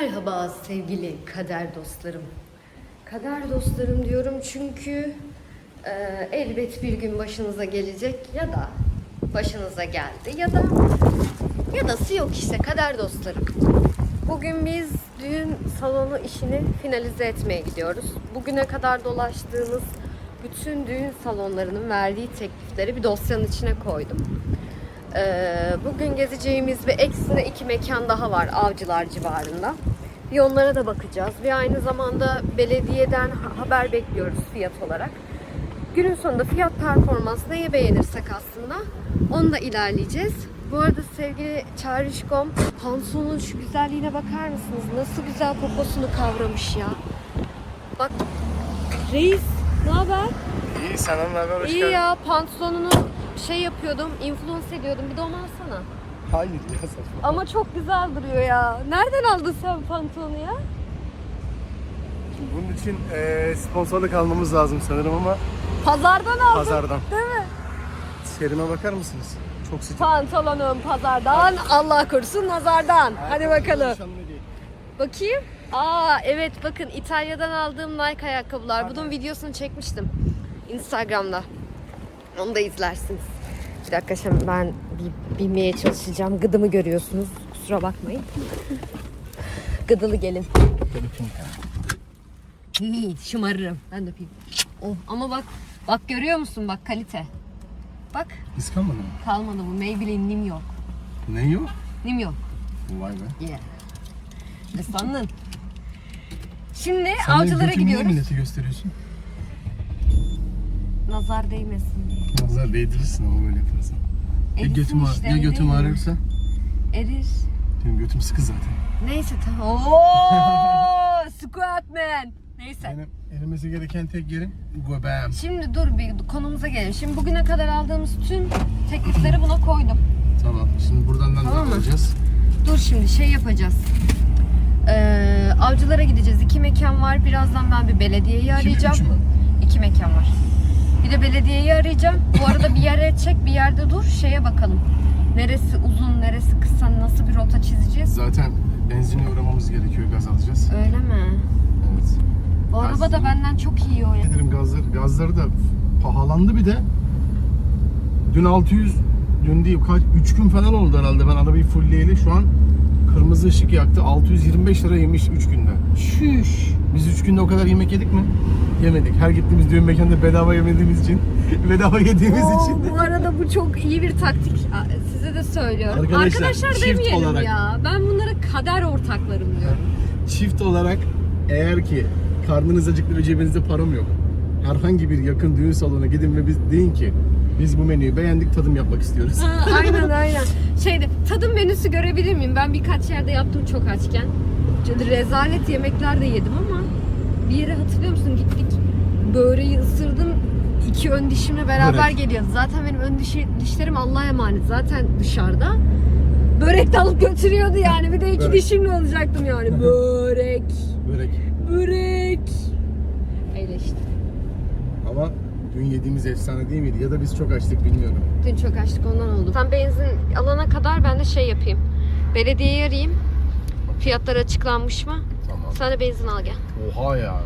Merhaba sevgili kader dostlarım. Kader dostlarım diyorum çünkü e, elbet bir gün başınıza gelecek ya da başınıza geldi ya da ya da yok işte kader dostlarım. Bugün biz düğün salonu işini finalize etmeye gidiyoruz. Bugüne kadar dolaştığımız bütün düğün salonlarının verdiği teklifleri bir dosyanın içine koydum. Ee, bugün gezeceğimiz ve ekstra iki mekan daha var Avcılar civarında. Bir onlara da bakacağız. Ve aynı zamanda belediyeden ha- haber bekliyoruz fiyat olarak. Günün sonunda fiyat performans neyi beğenirsek aslında onunla ilerleyeceğiz. Bu arada sevgili Çağrışkom, Hansu'nun şu güzelliğine bakar mısınız? Nasıl güzel poposunu kavramış ya. Bak reis ne haber? İyi senden haber? Hoş İyi geldin. ya pantolonunu şey yapıyordum, influence ediyordum. Bir de onu alsana. Hayır ya saçma. Ama çok güzel duruyor ya. Nereden aldın sen pantolonu ya? Bunun için eee sponsorluk almamız lazım sanırım ama Pazardan aldım. pazardan. Değil mi? Serime bakar mısınız? Çok sıcak. Pantolonum pazardan, Allah korusun nazardan. Hadi bakalım. Nişanlı değil. Bakayım. Aa evet bakın İtalya'dan aldığım Nike ayakkabılar. Bunun videosunu çekmiştim. Instagram'da. Onu da izlersiniz. Bir dakika şimdi ben bir bilmeye çalışacağım. Gıdımı görüyorsunuz. Kusura bakmayın. Gıdılı gelin. Hii, şımarırım. Ben de öpeyim. Oh, ama bak bak görüyor musun bak kalite. Bak Kıskanmadın mı? kalmadı bu Maybelline New York. Ne yok? New York. Vay be. Yeah. Ne sandın? Şimdi Sen avcılara götümü niye gidiyoruz. millete gösteriyorsun? Nazar değmesin diye. Nazar değdirirsin ama böyle yaparsan. Ya Erisin götüm, işte, ya götüm eriyor. ağrırsa? Erir. Benim götüm sıkı zaten. Neyse tamam. Ooo! Squat man. Neyse. Benim erimesi gereken tek yerim göbeğim. Şimdi dur bir konumuza gelelim. Şimdi bugüne kadar aldığımız tüm teklifleri buna koydum. Tamam. Şimdi buradan da Tamam mı? alacağız. Dur şimdi şey yapacağız. Ee, avcılara gideceğiz. İki mekan var. Birazdan ben bir belediyeyi arayacağım. üç mü? İki mekan var. Bir de belediyeyi arayacağım. Bu arada bir yere çek, bir yerde dur. Şeye bakalım. Neresi uzun, neresi kısa, nasıl bir rota çizeceğiz? Zaten benzine uğramamız gerekiyor. Gaz alacağız. Öyle mi? Evet. Bu araba da benden çok iyi o ya. Ederim gazları, gazları da pahalandı bir de. Dün 600, dün değil kaç, 3 gün falan oldu herhalde ben arabayı fullleyeli. Şu an kırmızı ışık yaktı. 625 lira yemiş 3 günde. Şüş. Biz 3 günde o kadar yemek yedik mi? Yemedik. Her gittiğimiz düğün mekanda bedava yemediğimiz için, bedava yediğimiz Oo, için. bu arada bu çok iyi bir taktik. Size de söylüyorum. Arkadaşlar, Arkadaşlar, çift demeyelim olarak- ya. Ben bunlara kader ortaklarım diyorum. Çift olarak eğer ki karnınız acıktı ve cebinizde param yok. Herhangi bir yakın düğün salonuna gidin ve biz deyin ki biz bu menüyü beğendik tadım yapmak istiyoruz. Ha, aynen aynen. Şeyde tadım menüsü görebilir miyim? Ben birkaç yerde yaptım çok açken. Rezalet yemekler de yedim ama bir yere hatırlıyor musun? Gittik böreği ısırdım. iki ön dişimle beraber Börek. geliyordu. Zaten benim ön dişi, dişlerim Allah'a emanet. Zaten dışarıda. Börek de alıp götürüyordu yani. Bir de iki Börek. dişimle olacaktım yani. Börek. Börek. Börek. Öyle işte. Ama dün yediğimiz efsane değil miydi? Ya da biz çok açtık bilmiyorum. Dün çok açtık ondan oldu. Sen benzin alana kadar ben de şey yapayım. Belediyeyi arayayım. Fiyatlar açıklanmış mı? Tamam. Sen de benzin al gel. Oha ya.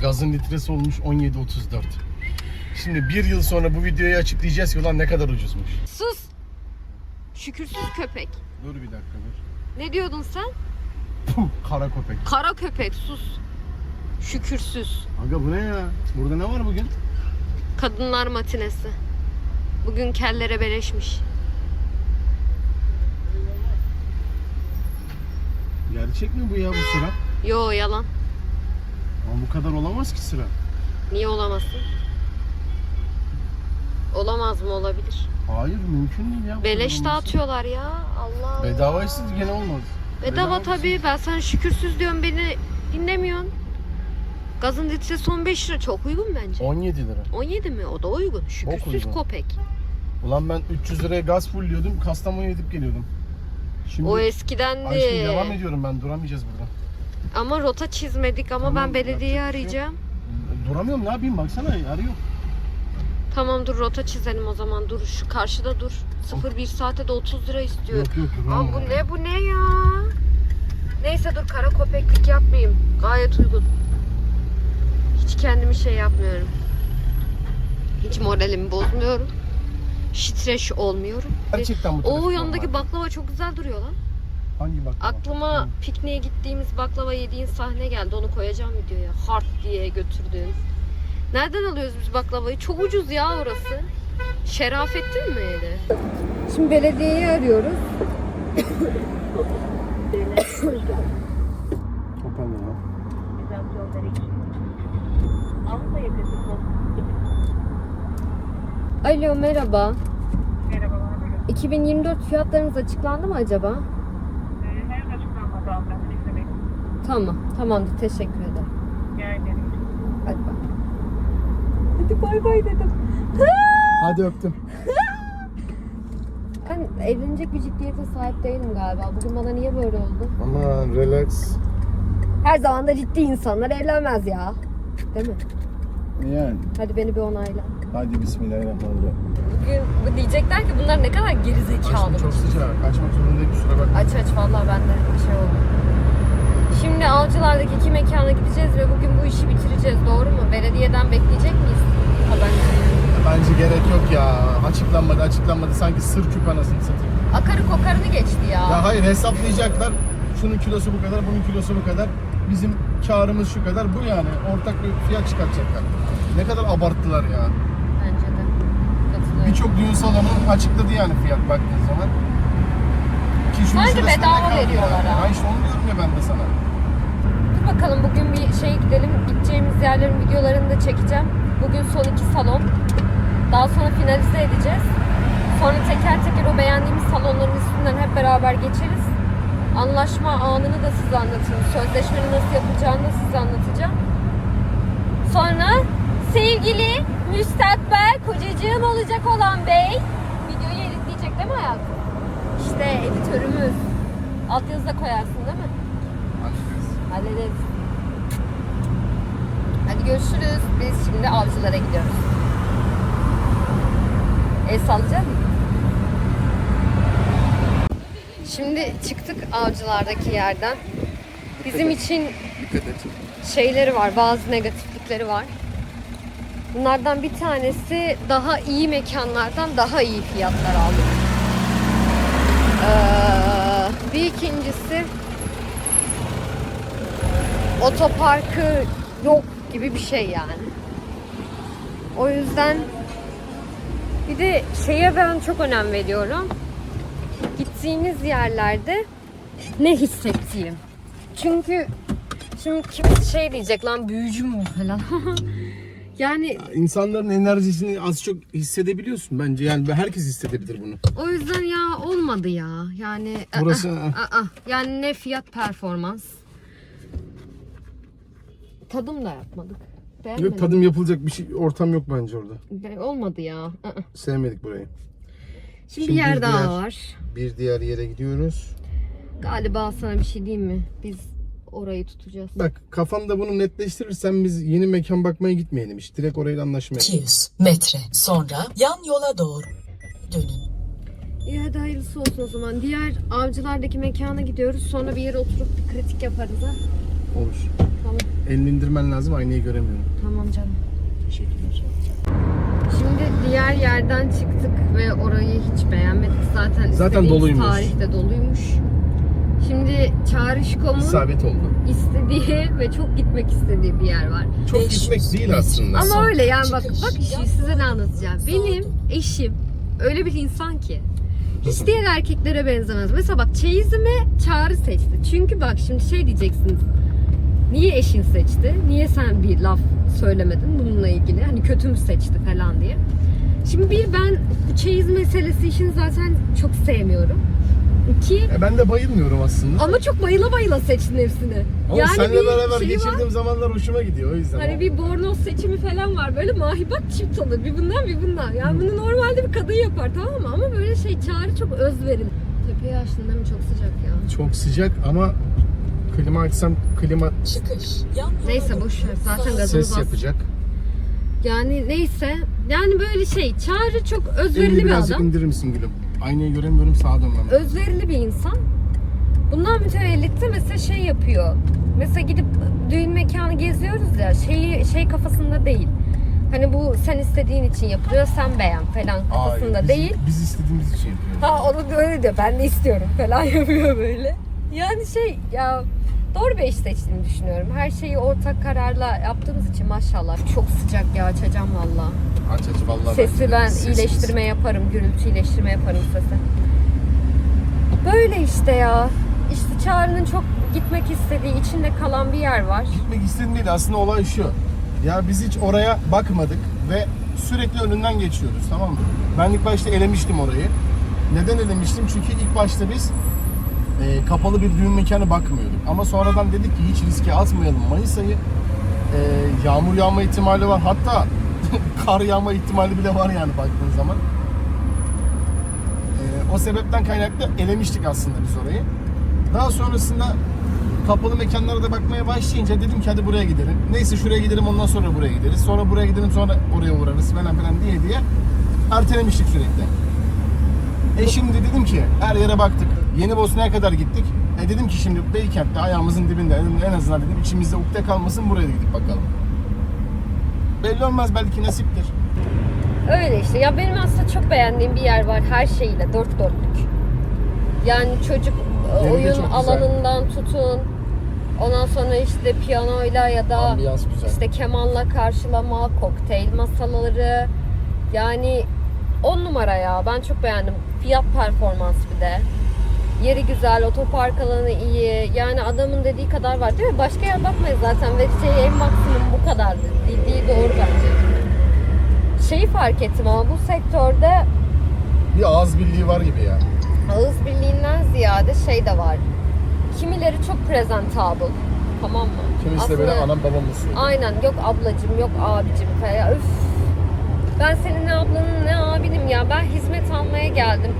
Gazın litresi olmuş 17.34. Şimdi bir yıl sonra bu videoyu açıklayacağız ki ulan ne kadar ucuzmuş. Sus. Şükürsüz köpek. Dur bir dakika dur. Ne diyordun sen? Puh, kara köpek. Kara köpek sus. Şükürsüz. Aga bu ne ya? Burada ne var bugün? Kadınlar matinesi. Bugün kellere beleşmiş. Gerçek mi bu ya bu sıra? Yo yalan. Ama bu kadar olamaz ki sıra. Niye olamasın? Olamaz mı olabilir? Hayır mümkün değil ya. bu Beleş kadar olması. dağıtıyorlar ya. Allah Allah. Bedavaysız gene olmaz. Bedava Bedava tabii. Ben sana şükürsüz diyorum beni dinlemiyorsun. Gazın litresi 15 lira. Çok uygun bence. 17 lira. 17 mi? O da uygun. Şükürsüz uygun. kopek. Ulan ben 300 liraya gaz fulliyordum. Kastamonu'ya gidip geliyordum. Şimdi O eskidendi. Aşkım devam ediyorum ben duramayacağız burada. Ama rota çizmedik ama Tamam, ben belediyeyi şey yok. arayacağım. Duramıyorum ne yapayım baksana arıyor. Tamam dur rota çizelim o zaman. Dur şu karşıda dur. 01 saate de 30 lira istiyor. Yok yok Aa, duramıyorum. bu ne bu ne ya? Neyse dur kara köpeklik yapmayayım. Gayet uygun. Hiç kendimi şey yapmıyorum. Hiç moralimi bozmuyorum. Şitreş olmuyorum. Gerçekten bu O yanındaki normal. baklava çok güzel duruyor lan. Hangi baklava? Aklıma Hı. pikniğe gittiğimiz baklava yediğin sahne geldi. Onu koyacağım videoya. Hart diye götürdüğün. Nereden alıyoruz biz baklavayı? Çok ucuz ya orası. Şerafettin mi yedi? Şimdi belediyeyi arıyoruz. Toparlayalım. Alo merhaba. Merhabalar, buyurun. 2024 fiyatlarınız açıklandı mı acaba? Ee, henüz açıklanmadı izlemek. Tamam. Tamamdır. Teşekkür ederim. Yani Hadi bay. Hadi bay bay dedim. Hadi öptüm. Ben evlenecek bir ciddiyete sahip değilim galiba. Bugün bana niye böyle oldu? Aman relax. Her zaman da ciddi insanlar evlenmez ya. Değil mi? Yani. Hadi beni bir onayla. Hadi bismillahirrahmanirrahim. Bugün bu diyecekler ki bunlar ne kadar gerizekalı. Aşkım çok sıcak. Kaçmak zorundayım kusura bakma. Aç aç vallahi bende bir şey oldu. Şimdi Avcılar'daki iki mekana gideceğiz ve bugün bu işi bitireceğiz. Doğru mu? Belediyeden bekleyecek miyiz? Haberleri. Bence gerek yok ya. Açıklanmadı açıklanmadı. Sanki sır küp anasını satayım. Akarı kokarını geçti ya. Ya hayır hesaplayacaklar. Şunun kilosu bu kadar, bunun kilosu bu kadar. Bizim karımız şu kadar. Bu yani. Ortak bir fiyat çıkartacaklar. Ne kadar abarttılar ya. Bence de. Katılıyorum. Birçok düğün salonu açıkladı yani fiyat baktığın zaman. Ki Sanki bedava ne kaldı veriyorlar yani? ha. Ha işte onu diyorum ya ben de sana. Dur bakalım bugün bir şey gidelim. Gideceğimiz yerlerin videolarını da çekeceğim. Bugün son iki salon. Daha sonra finalize edeceğiz. Sonra teker teker o beğendiğimiz salonların üstünden hep beraber geçeriz. Anlaşma anını da size anlatırım. Sözleşmenin nasıl yapılacağını da size anlatacağım. Sonra sevgili müstakbel kocacığım olacak olan bey videoyu editleyecek değil mi hayatım? İşte editörümüz. Altyazı da koyarsın değil mi? Hallederiz. Hadi görüşürüz. Biz şimdi avcılara gidiyoruz. El sallayacak mısın? Şimdi çıktık avcılardaki yerden. Bizim için Dikkat et. şeyleri var, bazı negatiflikleri var. Bunlardan bir tanesi daha iyi mekanlardan daha iyi fiyatlar aldık. Ee, bir ikincisi otoparkı yok gibi bir şey yani. O yüzden bir de şeye ben çok önem veriyorum. Gittiğiniz yerlerde ne hissettiğim. Çünkü şimdi kimisi şey diyecek lan büyücü mü falan. yani İnsanların enerjisini az çok hissedebiliyorsun bence. Yani herkes hissedebilir bunu. o yüzden ya olmadı ya. Yani Burası- ı-ı, ı-ı. yani ne fiyat performans. Tadım da yapmadık. Beğenmedim. Yok tadım yapılacak bir şey ortam yok bence orada. Be- Olmadı ya. ı-ı. Sevmedik burayı. Şimdi, Şimdi bir yer bir daha diğer- var. Bir diğer yere gidiyoruz. Galiba sana bir şey diyeyim mi? Biz orayı tutacağız. Bak kafanda bunu netleştirirsen biz yeni mekan bakmaya gitmeyelim hiç. Direkt orayla anlaşmaya. 200 metre sonra yan yola doğru dönün. İyi hadi hayırlısı olsun o zaman. Diğer avcılardaki mekana gidiyoruz. Sonra bir yere oturup bir kritik yaparız ha. Olur. Tamam. Elini indirmen lazım aynayı göremiyorum. Tamam canım. Teşekkürler. Şimdi diğer yerden çıktık ve orayı hiç beğenmedik. Zaten, Zaten doluymuş. tarihte doluymuş. Şimdi Çağrışkom'un İsabet oldu. istediği ve çok gitmek istediği bir yer var. Çok 500 gitmek değil aslında. Ama öyle yani bak çıkış. bak işi size ne anlatacağım. Benim eşim öyle bir insan ki hiç diğer erkeklere benzemez. Mesela bak çeyizimi Çağrı seçti. Çünkü bak şimdi şey diyeceksiniz. Niye eşin seçti? Niye sen bir laf söylemedin bununla ilgili? Hani kötü mü seçti falan diye. Şimdi bir ben bu çeyiz meselesi işini zaten çok sevmiyorum. İki E ben de bayılmıyorum aslında. ama çok bayıla bayıla seçtin hepsini. Ama seninle bir beraber şey var. geçirdiğim zamanlar hoşuma gidiyor o yüzden. Hani bir bornoz seçimi falan var. Böyle mahibat çift olur. Bir bundan bir bundan. Yani bunu normalde bir kadın yapar tamam mı? Ama böyle şey çağrı çok özverin. Tepeye açtın değil mi? Çok sıcak ya. Çok sıcak ama klima açsam klima Çıkış yan yola Neyse boş ver. Zaten gazımız ses az. yapacak. Yani neyse. Yani böyle şey. Çağrı çok özverili Elini bir birazcık adam. indirir misin gülüm? Aynayı göremiyorum sağa dönmem. Özverili bir insan. Bundan mütevellit de mesela şey yapıyor. Mesela gidip düğün mekanı geziyoruz ya şeyi şey kafasında değil. Hani bu sen istediğin için yapılıyor sen beğen falan kafasında biz, değil. Biz istediğimiz için yapıyoruz. Ha onu da öyle diyor. Ben de istiyorum falan yapıyor böyle. Yani şey ya doğru bir eş seçtiğini düşünüyorum. Her şeyi ortak kararla yaptığımız için maşallah. Çok sıcak ya açacağım valla. Aç aç vallahi. Sesi ben Sesimiz. iyileştirme yaparım. Gürültü iyileştirme yaparım sesi. Böyle işte ya. İşte Çağrı'nın çok gitmek istediği, içinde kalan bir yer var. Gitmek istediğim değil aslında olay şu. Ya biz hiç oraya bakmadık ve sürekli önünden geçiyoruz tamam mı? Ben ilk başta elemiştim orayı. Neden elemiştim? Çünkü ilk başta biz e, kapalı bir düğün mekanı bakmıyorduk. Ama sonradan dedik ki hiç riske atmayalım. Mayıs ayı e, yağmur yağma ihtimali var. Hatta kar yağma ihtimali bile var yani baktığın zaman. E, o sebepten kaynaklı elemiştik aslında biz orayı. Daha sonrasında kapalı mekanlara da bakmaya başlayınca dedim ki hadi buraya gidelim. Neyse şuraya gidelim ondan sonra buraya gideriz. Sonra buraya gidelim sonra oraya uğrarız falan filan diye diye ertelemiştik sürekli. E şimdi dedim ki her yere baktık. Yeni Bosna'ya kadar gittik. E dedim ki şimdi Beykent'te ayağımızın dibinde en azından dedim içimizde ukde kalmasın buraya da gidip bakalım. Belli olmaz belki nasiptir. Öyle işte. Ya benim aslında çok beğendiğim bir yer var her şeyiyle. Dört dörtlük. Yani çocuk de oyun alanından tutun. Ondan sonra işte piyanoyla ya da işte kemanla karşılama, kokteyl masaları. Yani on numara ya. Ben çok beğendim. Fiyat performans bir de. Yeri güzel, otopark alanı iyi. Yani adamın dediği kadar var değil mi? Başka yer bakmayız zaten. Vereceği en maksimum bu kadar. Dediği doğru bence. Şeyi fark ettim ama bu sektörde Bir ağız birliği var gibi ya. ağız birliğinden ziyade şey de var. Kimileri çok presentable. Tamam mı? Kimisi de böyle Aslında- anam babam usulü. Aynen yok ablacım yok abicim falan. Ya, Üf. Ben senin ne ablanın ne abinim ya. Ben hizmet almaya geldim.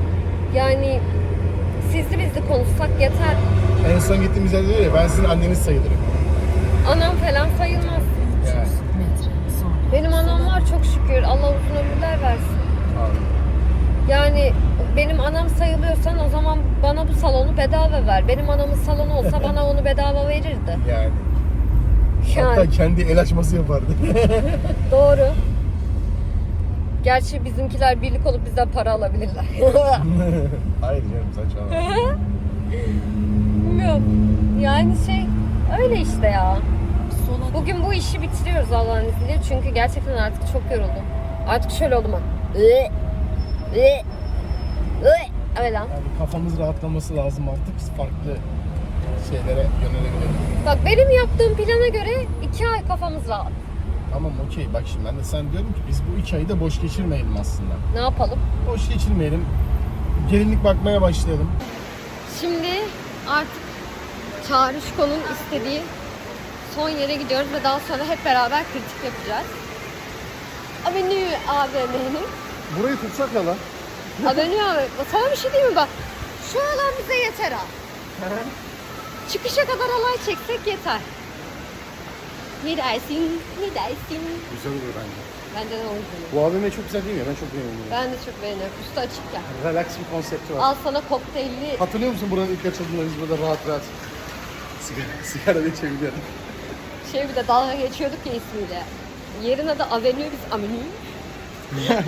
Yani sizli bizli konuşsak yeter. En son gittiğimiz yerde diyor ya ben sizin anneniz sayılırım. Anam falan sayılmaz. Yani. Benim anam var çok şükür. Allah uzun ömürler versin. Abi. Yani benim anam sayılıyorsan o zaman bana bu salonu bedava ver. Benim anamın salonu olsa bana onu bedava verirdi. Yani. Yani Hatta kendi el açması yapardı. doğru. Gerçi bizimkiler birlik olup bizden para alabilirler. Hayır canım saçmalama. Bilmiyorum. Yani şey öyle işte ya. Bugün bu işi bitiriyoruz Allah'ın izniyle. Çünkü gerçekten artık çok yoruldum. Artık şöyle oldum ben. Öyle lan. Yani kafamız rahatlaması lazım artık. Biz farklı şeylere yönelebilelim. Bak benim yaptığım plana göre iki ay kafamız rahat. Tamam okey bak şimdi ben de sen diyorum ki biz bu iki ayı da boş geçirmeyelim aslında. Ne yapalım? Boş geçirmeyelim. Gelinlik bakmaya başlayalım. Şimdi artık Çağrışko'nun istediği son yere gidiyoruz ve daha sonra hep beraber kritik yapacağız. Avenue AVM'nin Burayı tutsak ya lan. Avenue AVM. Sana bir şey diyeyim mi bak? Şu alan bize yeter ha. Çıkışa kadar alay çeksek yeter. Ne dersin? Ne dersin? Güzel olur bence. Bence de uygun. Bu AVM çok güzel değil mi? Ben çok beğeniyorum. Ben de çok beğeniyorum. Üstü açık ya. Relax bir konsepti var. Al sana kokteylli. Hatırlıyor musun buranın ilk açıldığında biz burada rahat rahat sigara, sigara içebiliyorduk. Şey bir de dalga geçiyorduk ya ismiyle. Yerin adı Avenue biz Avenue.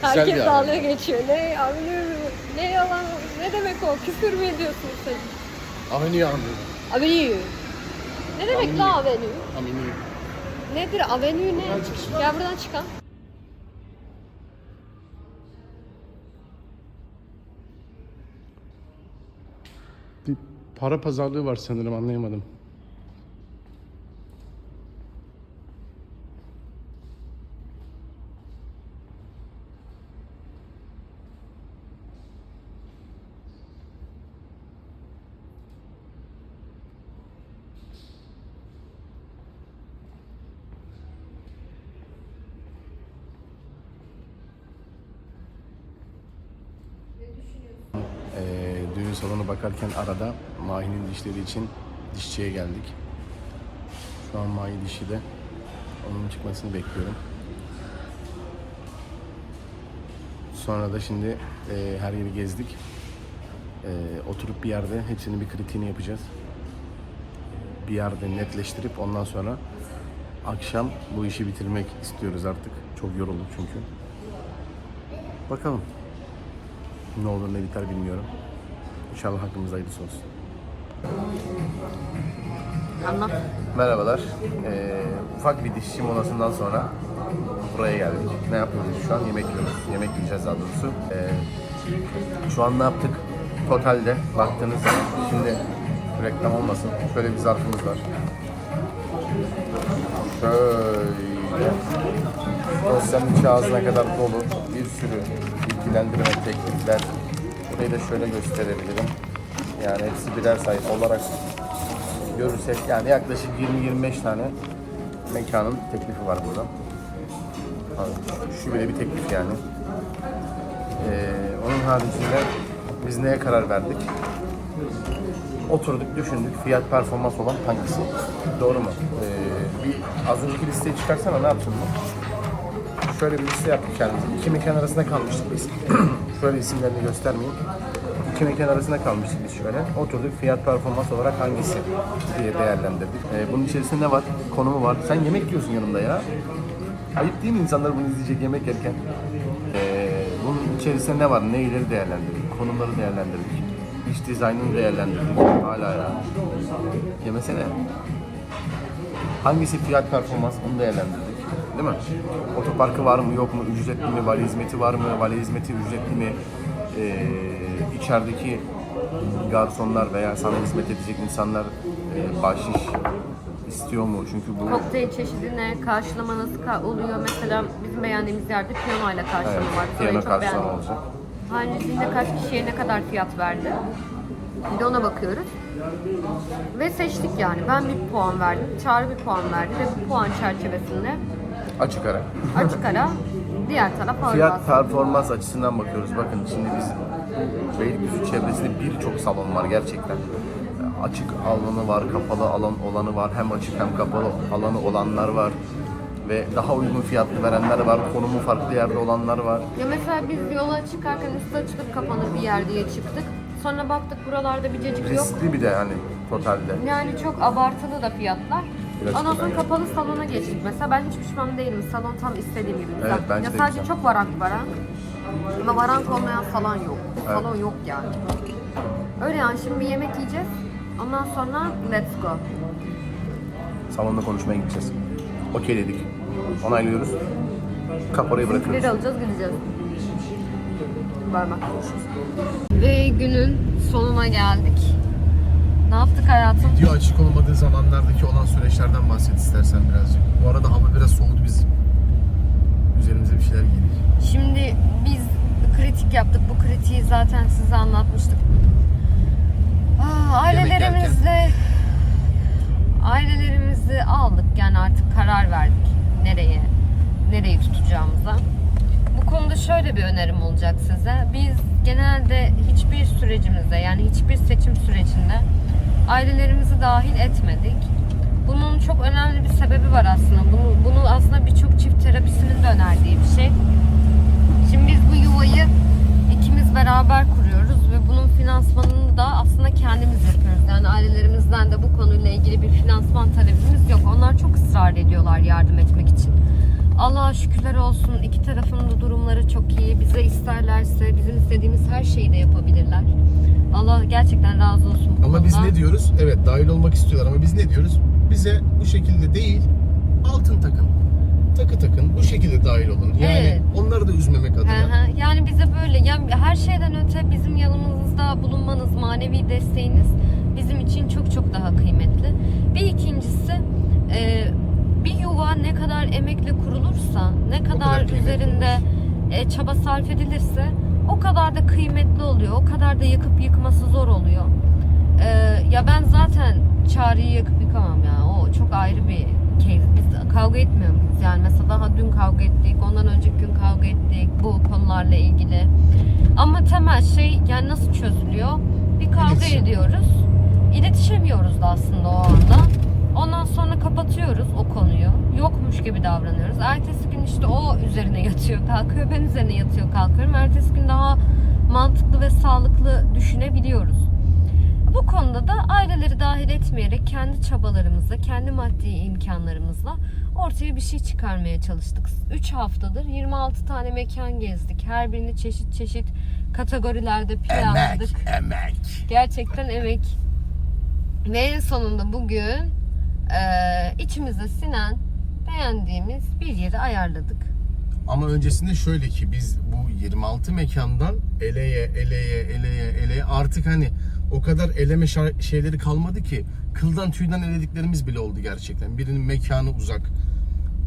Herkes bir dalga geçiyor. Ne Avenue? Ne yalan? Ne demek o? Küfür mü ediyorsun sen? Avenue anlıyorum. Avenue. Ne demek la Avenue? Avenue. Nedir Avenue ne? Buradan çıkış. Gel buradan çıkalım. Bir para pazarlığı var sanırım anlayamadım. Ee, düğün salonu bakarken arada Mahi'nin dişleri için dişçiye geldik. Şu an Mahi dişi de onun çıkmasını bekliyorum. Sonra da şimdi e, her yeri gezdik. Ee, oturup bir yerde hepsinin bir kritiğini yapacağız. Bir yerde netleştirip ondan sonra akşam bu işi bitirmek istiyoruz artık. Çok yorulduk çünkü. Bakalım. Ne olur ne biter bilmiyorum. İnşallah hakkımızda hayırlısı olsun. Anlat. Merhabalar. Ee, ufak bir dişçi molasından sonra buraya geldik. Ne yapıyoruz şu an? Yemek yiyoruz. Yemek yiyeceğiz daha doğrusu. Ee, şu an ne yaptık? Totalde baktığınız zaman şimdi reklam olmasın. Şöyle bir zarfımız var. Şöyle dosyanın içi ağzına kadar dolu bir sürü bilgilendirme teklifler. Burayı da şöyle gösterebilirim. Yani hepsi birer sayfa olarak görürsek yani yaklaşık 20-25 tane mekanın teklifi var burada. Şu bile bir teklif yani. Ee, onun haricinde biz neye karar verdik? Oturduk, düşündük. Fiyat performans olan hangisi? Doğru mu? Ee, bir az önceki listeyi çıkarsana ne yaptın? Şöyle bir liste yaptık kendimize. İki mekan arasında kalmıştık biz. şöyle isimlerini göstermeyeyim. İki mekan arasında kalmıştık biz şöyle. Oturduk fiyat performans olarak hangisi diye değerlendirdik. Ee, bunun içerisinde ne var? Konumu var. Sen yemek yiyorsun yanımda ya. Ayıp değil mi insanlar bunu izleyecek yemek yerken? Ee, bunun içerisinde ne var? Neyleri değerlendirdik? Konumları değerlendirdik. İç dizaynını değerlendirdik. Hala ya. Yemesene. Hangisi fiyat performans bunu değerlendirdik. Değil mi? Otoparkı var mı yok mu? Ücretli mi? Vali hizmeti var mı? Vali hizmeti ücretli mi? Ee, içerideki garsonlar veya sana hizmet edecek insanlar e, bahşiş istiyor mu? Çünkü bu Kokteyl çeşidine karşılama nasıl ka- oluyor? Mesela bizim beğendiğimiz yerde piyanoyla karşılama evet, var. Piyano orayı çok karşılama olacak. Haricinde kaç kişiye ne kadar fiyat verdi? Bir de ona bakıyoruz. Ve seçtik yani. Ben bir puan verdim. Çağrı bir puan verdi ve bu puan çerçevesinde Açık ara. açık ara diğer taraf ağır Fiyat performans açısından bakıyoruz. Bakın şimdi biz Beylikdüzü çevresinde birçok salon var gerçekten. Açık alanı var, kapalı alan olanı var. Hem açık hem kapalı alanı olanlar var. Ve daha uygun fiyatlı verenler var. Konumu farklı yerde olanlar var. Ya mesela biz yola çıkarken üstü açılıp kapanır bir yer diye çıktık. Sonra baktık buralarda bir cacık yok. Riskli bir de hani totalde. Yani çok abartılı da fiyatlar. Biraz Ondan sonra kolay. kapalı salona geçtik. Mesela ben hiç pişman değilim. Salon tam istediğim gibi güzel. Evet, bence ya de sadece güzel. çok varank varank. Ama varank olmayan salon yok. Salon yok yani. Öyle yani şimdi bir yemek yiyeceğiz. Ondan sonra let's go. Salonda konuşmaya gideceğiz. Okey dedik. Onaylıyoruz. Kaporayı bırakıyoruz. Bilet alacağız gideceğiz. Bay. Ve günün sonuna geldik. Ne yaptık hayatım? Video açık olmadığı zamanlardaki olan süreçlerden bahset istersen birazcık. Bu arada hava biraz soğudu biz. Üzerimize bir şeyler giydik. Şimdi biz kritik yaptık. Bu kritiği zaten size anlatmıştık. Aa, ailelerimizle ailelerimizi aldık. Yani artık karar verdik. Nereye nereyi tutacağımıza. Bu konuda şöyle bir önerim olacak size. Biz genelde hiçbir sürecimizde yani hiçbir seçim sürecinde ailelerimizi dahil etmedik. Bunun çok önemli bir sebebi var aslında. Bunu, bunu aslında birçok çift terapisinin de önerdiği bir şey. Şimdi biz bu yuvayı ikimiz beraber kuruyoruz ve bunun finansmanını da aslında kendimiz yapıyoruz. Yani ailelerimizden de bu konuyla ilgili bir finansman talebimiz yok. Onlar çok ısrar ediyorlar yardım etmek için. Allah'a şükürler olsun iki tarafın da durumları çok iyi. Bize isterlerse bizim istediğimiz her şeyi de yapabilirler. Allah gerçekten razı olsun bu Ama biz konuda. ne diyoruz? Evet dahil olmak istiyorlar ama biz ne diyoruz? Bize bu şekilde değil altın takın. Takı takın. Bu şekilde dahil olun. Yani Evet. onları da üzmemek adına. Hı hı. Yani bize böyle yani her şeyden öte bizim yanımızda bulunmanız, manevi desteğiniz bizim için çok çok daha kıymetli. Bir ikincisi e, bir yuva ne kadar emekle kurulursa, ne kadar, kadar üzerinde e, çaba sarf edilirse o kadar da kıymetli oluyor. O kadar da yıkıp yıkması zor oluyor. E, ya ben zaten çağrıyı yakıp yıkamam ya. O çok ayrı bir case. Biz kavga etmiyor muyuz? Yani mesela daha dün kavga ettik, ondan önceki gün kavga ettik bu konularla ilgili. Ama temel şey yani nasıl çözülüyor? Bir kavga İletişim. ediyoruz. İletişemiyoruz da aslında o anda. Ondan sonra kapatıyoruz o konuyu. Yokmuş gibi davranıyoruz. Ertesi gün işte o üzerine yatıyor, kalkıyor. Ben üzerine yatıyor, kalkıyorum. Ertesi gün daha mantıklı ve sağlıklı düşünebiliyoruz. Bu konuda da aileleri dahil etmeyerek kendi çabalarımızla, kendi maddi imkanlarımızla ortaya bir şey çıkarmaya çalıştık. 3 haftadır 26 tane mekan gezdik. Her birini çeşit çeşit kategorilerde planladık. emek. Gerçekten emek. Ve en sonunda bugün eee içimize sinen, beğendiğimiz bir yeri ayarladık. Ama öncesinde şöyle ki biz bu 26 mekandan eleye, eleye, eleye, eleye artık hani o kadar eleme şeyleri kalmadı ki kıldan tüyden elediklerimiz bile oldu gerçekten. Birinin mekanı uzak,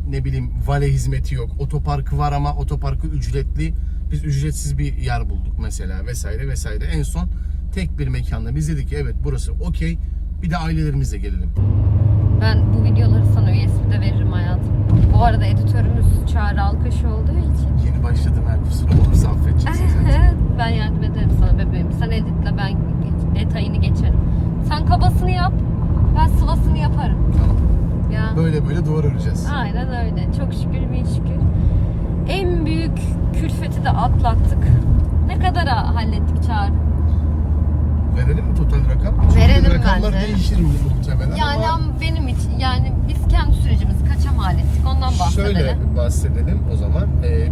ne bileyim vale hizmeti yok, otoparkı var ama otoparkı ücretli. Biz ücretsiz bir yer bulduk mesela vesaire vesaire. En son tek bir mekanda biz dedik ki evet burası okey bir de ailelerimize gelelim. Ben bu videoları sana de veririm hayatım. Bu arada editörümüz Çağrı Alkaş olduğu için Yeni başladım her kusura olursa affedeceksin zaten. ben yardım ederim sana bebeğim. Sen editle ben detayını geçerim. Sen kabasını yap, ben sıvasını yaparım. tamam. Ya. Böyle böyle duvar öreceğiz. Aynen öyle. Çok şükür bin şükür. En büyük külfeti de atlattık. Ne kadara hallettik Çağrı? Verelim mi total rakam? Verelim Çünkü rakamlar bence. değişir mi muhtemelen Yani ama ama benim için yani biz kendi sürecimizi kaça mal ettik ondan bahsedelim. şöyle bahsedelim o zaman. Ee,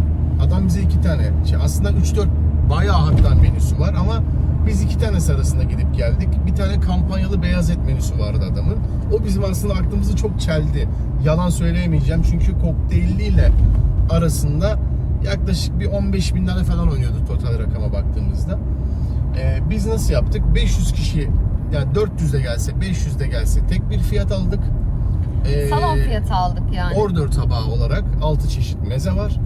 adam bize iki tane, şey, aslında 3-4 bayağı hatta menüsü var ama biz iki tane arasında gidip geldik. Bir tane kampanyalı beyaz et menüsü vardı adamın. O bizim aslında aklımızı çok çeldi. Yalan söyleyemeyeceğim çünkü kokteylliyle arasında yaklaşık bir 15 bin lira falan oynuyordu total rakama baktığımızda. Biz nasıl yaptık? 500 kişi yani 400 de gelse 500 de gelse tek bir fiyat aldık. Ee, Salon fiyatı aldık yani. Ordör tabağı olarak 6 çeşit meze var.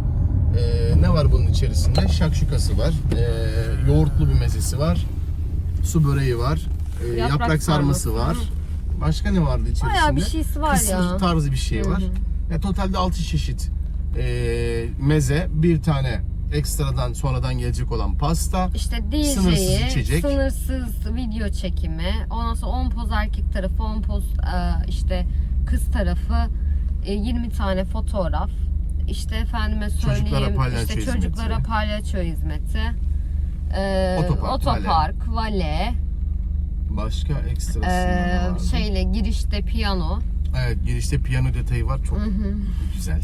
Ee, ne var bunun içerisinde? Şakşukası var. Ee, yoğurtlu bir mezesi var. Su böreği var. ee, Yaprak yaprak, sarması, var. Başka ne vardı içerisinde? Bayağı bir şeysi var Kısır ya. tarzı bir şey var. Ya, totalde 6 çeşit ee, meze, bir tane ekstradan sonradan gelecek olan pasta. İşte Sınırsız DJ'yi, içecek. sınırsız video çekimi, ondan sonra 10 poz erkek tarafı, 10 poz e, işte kız tarafı, e, 20 tane fotoğraf, işte efendime Çocuklara söyleyeyim, palyaço işte hizmeti. çocuklara palyaço hizmeti, e, Otopark, otopark, vale, Başka ekstrası e, vardı. şeyle girişte piyano. Evet girişte piyano detayı var çok güzel.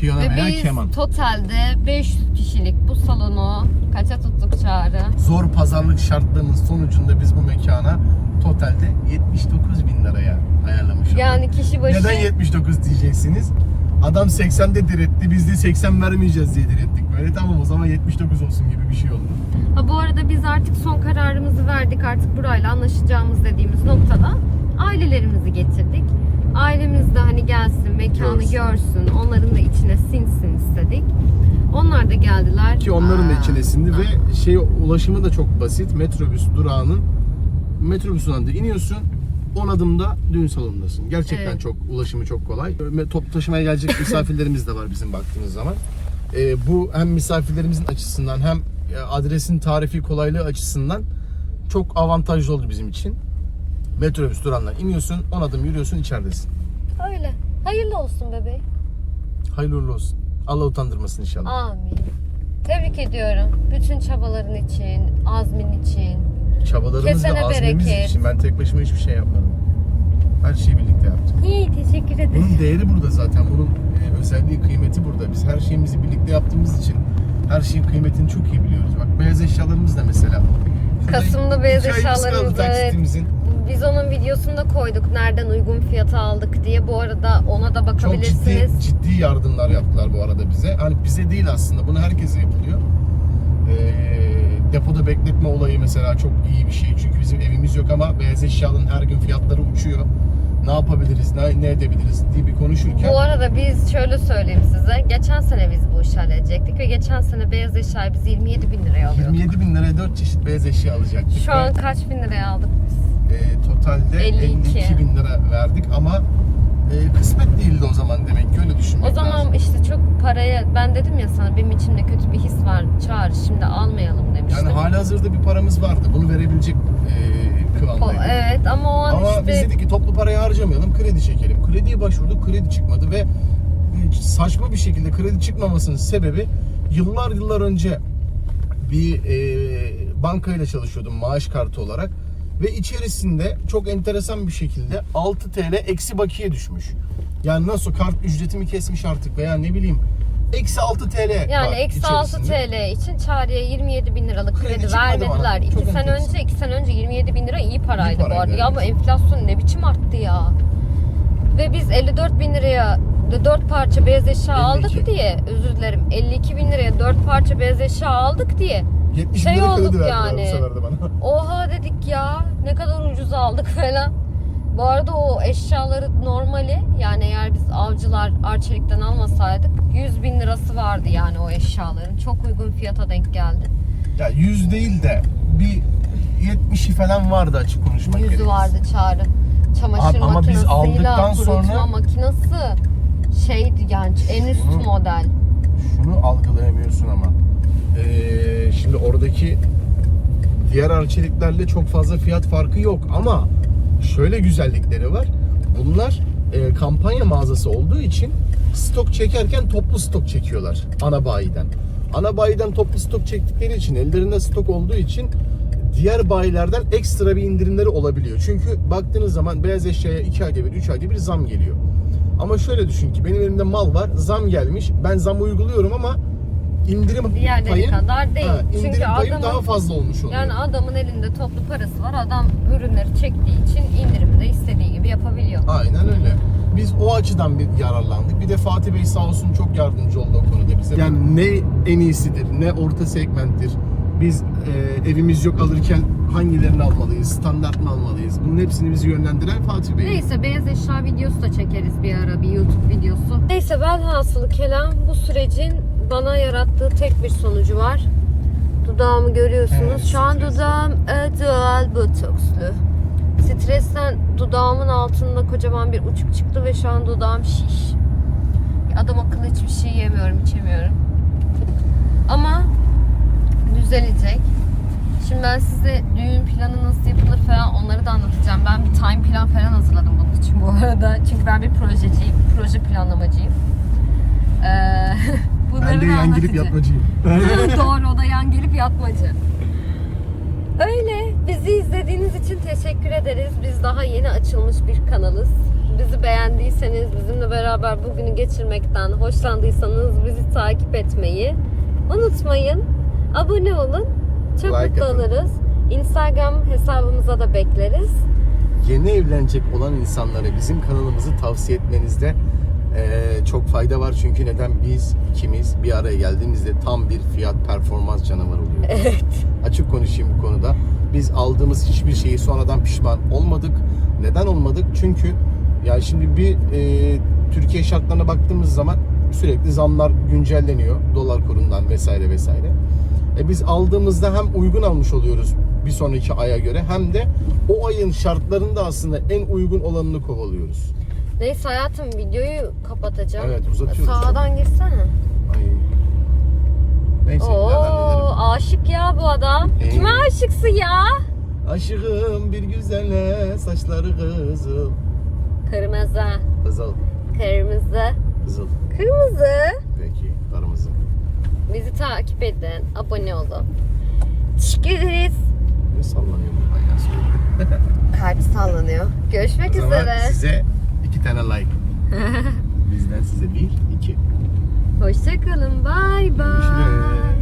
Piyano Ve veya biz keman. totalde 500 kişilik bu salonu kaça tuttuk Çağrı? Zor pazarlık şartlarının sonucunda biz bu mekana totalde 79 bin liraya ayarlamış olduk. Yani kişi başı... Neden 79 diyeceksiniz? Adam 80'de diretti, biz de 80 vermeyeceğiz diye direttik. Böyle tamam o zaman 79 olsun gibi bir şey oldu. Ha, bu arada biz artık son kararımızı verdik. Artık burayla anlaşacağımız dediğimiz noktada ailelerimizi getirdik. Ailemiz de hani gelsin, mekanı Görsün. görsün, onların da içine sinsin istedik. Onlar da geldiler. Ki onların da Aa, içine sindi ve şey ulaşımı da çok basit. Metrobüs durağının metrobüs durağında iniyorsun 10 adımda düğün salonundasın. Gerçekten Evet. çok ulaşımı çok kolay. Ve Top taşımaya gelecek misafirlerimiz de var bizim baktığımız zaman. Ee, bu hem misafirlerimizin açısından hem e, adresin tarifi kolaylığı açısından çok avantajlı oldu bizim için. Metrobüs durağından iniyorsun 10 adım yürüyorsun içeridesin. Öyle. Hayırlı olsun bebeğim. Hayırlı uğurlu olsun. Allah utandırmasın inşallah. Amin. Tebrik ediyorum. Bütün çabaların için, azmin için. Çabalarımız Kesene azmimiz bereket. için ben tek başıma hiçbir şey yapmadım. Her şeyi birlikte yaptık. İyi, teşekkür ederim. Bunun değeri burada zaten. Bunun e, özelliği, kıymeti burada. Biz her şeyimizi birlikte yaptığımız için her şeyin kıymetini çok iyi biliyoruz. Bak beyaz eşyalarımız da mesela. Kasım'da beyaz iki ayımız kaldı evet. taksitimizin. Biz onun videosunu da koyduk. Nereden uygun fiyata aldık diye. Bu arada ona da Çok bakabilirsiniz. ciddi, ciddi yardımlar yaptılar bu arada bize. Hani bize değil aslında. Bunu herkese yapılıyor. Ee, depoda bekletme olayı mesela çok iyi bir şey. Çünkü bizim evimiz yok ama beyaz eşyaların her gün fiyatları uçuyor. Ne yapabiliriz, ne, ne edebiliriz diye bir konuşurken Bu arada biz şöyle söyleyeyim size. Geçen sene biz bu işi halledecektik ve geçen sene beyaz eşyayı biz 27 bin liraya alıyorduk. 27 bin liraya 4 çeşit beyaz eşya alacaktık. Şu an kaç bin liraya aldık biz? E, totalde 52. 52 bin lira verdik ama e, kısmet değildi o zaman demek ki öyle düşünmek O zaman lazım. işte çok paraya ben dedim ya sana benim içimde kötü bir his var. Çağır şimdi almayalım demiştim. Yani hali hazırda bir paramız vardı. Bunu verebilecek e, O- kıvamdaydık. evet ama o an Ama işte biz dedik ki toplu parayı harcamayalım, kredi çekelim. Krediye başvurduk, kredi çıkmadı ve e, saçma bir şekilde kredi çıkmamasının sebebi yıllar yıllar önce bir e, bankayla çalışıyordum maaş kartı olarak. Ve içerisinde çok enteresan bir şekilde 6 TL eksi bakiye düşmüş. Yani nasıl kart ücretimi kesmiş artık veya ne bileyim eksi 6 TL Yani var eksi 6 içerisinde. TL için Çağrı'ya 27 bin liralık Kredi kredi, çıkmadı bana. vermediler. Çok 2 sene enteresan. önce 2 sene önce 27 bin lira iyi paraydı, paraydı, bu arada. Ya evet. bu enflasyon ne biçim arttı ya. Ve biz 54 bin liraya 4 parça beyaz eşya 52. aldık diye özür dilerim 52 bin liraya 4 parça beyaz eşya aldık diye 70 şey lira kredi verdiler yani. bu sefer de bana. Oha dedik ya ne kadar ucuz aldık falan. Bu arada o eşyaları normali yani eğer biz avcılar Arçelik'ten almasaydık 100 bin lirası vardı yani o eşyaların. Çok uygun fiyata denk geldi. Ya 100 değil de bir 70'i falan vardı açık konuşmak gerekirse. vardı çağrı. Çamaşır Ama biz aldıktan sonra- makinesi şeydi yani en üst Şunu- model. Şunu algılayamıyorsun ama. Ee, şimdi oradaki diğer arçeliklerle çok fazla fiyat farkı yok ama şöyle güzellikleri var. Bunlar e, kampanya mağazası olduğu için stok çekerken toplu stok çekiyorlar ana bayiden. Ana bayiden toplu stok çektikleri için ellerinde stok olduğu için diğer bayilerden ekstra bir indirimleri olabiliyor. Çünkü baktığınız zaman beyaz eşyaya 2 ayda bir 3 ayda bir zam geliyor. Ama şöyle düşün ki benim elimde mal var zam gelmiş ben zam uyguluyorum ama indirim Diğerleri payım, kadar değil. Ha, Çünkü indirim payım adamın- daha fazla olmuş oluyor. Yani adamın elinde toplu parası var. Adam ürünleri çektiği için indirimi de istediği gibi yapabiliyor. Aynen öyle. Biz o açıdan bir yararlandık. Bir de Fatih Bey sağ olsun çok yardımcı oldu o konuda bize. Yani ne en iyisidir, ne orta segmenttir. Biz e, evimiz yok alırken hangilerini almalıyız, standart mı almalıyız? Bunun hepsini bizi yönlendiren Fatih Bey. Neyse beyaz eşya videosu da çekeriz bir ara bir YouTube videosu. Neyse velhasılı kelam bu sürecin bana yarattığı tek bir sonucu var. Dudağımı görüyorsunuz. Evet, Şu an stresli. dudağım e, dual botokslu. Stresten dudağımın altında kocaman bir uçuk çıktı ve şu an dudağım şiş. Adam akıllı hiçbir şey yemiyorum, içemiyorum. Ama düzelecek. Şimdi ben size düğün planı nasıl yapılır falan onları da anlatacağım. Ben bir time plan falan hazırladım bunun için bu arada. Çünkü ben bir projeciyim, proje planlamacıyım. Ee, bunları ben de yan gelip yapmacıyım. Doğru o da yan gelip yatmacı. Öyle. Bizi izlediğiniz için teşekkür ederiz. Biz daha yeni açılmış bir kanalız. Bizi beğendiyseniz, bizimle beraber bugünü geçirmekten hoşlandıysanız bizi takip etmeyi unutmayın. Abone olun. Çok Like mutlu atın. oluruz. Instagram hesabımıza da bekleriz. Yeni evlenecek olan insanlara bizim kanalımızı tavsiye etmenizde eee, çok fayda var. Çünkü neden biz ikimiz bir araya geldiğimizde tam bir fiyat performans canavarı oluyoruz. Evet. Açık konuşayım bu konuda. Biz aldığımız hiçbir şeyi sonradan pişman olmadık. Neden olmadık? Çünkü yani şimdi bir e, Türkiye şartlarına baktığımız zaman sürekli zamlar güncelleniyor. Dolar kurundan vesaire vesaire. E biz aldığımızda hem uygun almış oluyoruz bir sonraki aya göre hem de o ayın şartlarında aslında en uygun olanını kovalıyoruz. Neyse hayatım videoyu kapatacağım. Evet, uzatıyoruz Sağdan girsene. Ay. Neyse. Oo, aşık ya bu adam. Ee? Kime aşıksın ya? Aşığım bir güzele saçları kızıl. Kırmızı, Kızıl. kırmızı, Kızıl. kırmızı. Peki. Kırmızı. Bizi takip edin, abone olun. Teşekkür ederiz. Ne sallanıyor bu ya. Kalp sallanıyor. Görüşmek üzere. size iki tane like. Bizden size bir, iki. Hoşçakalın. Bay bay. Görüşürüz.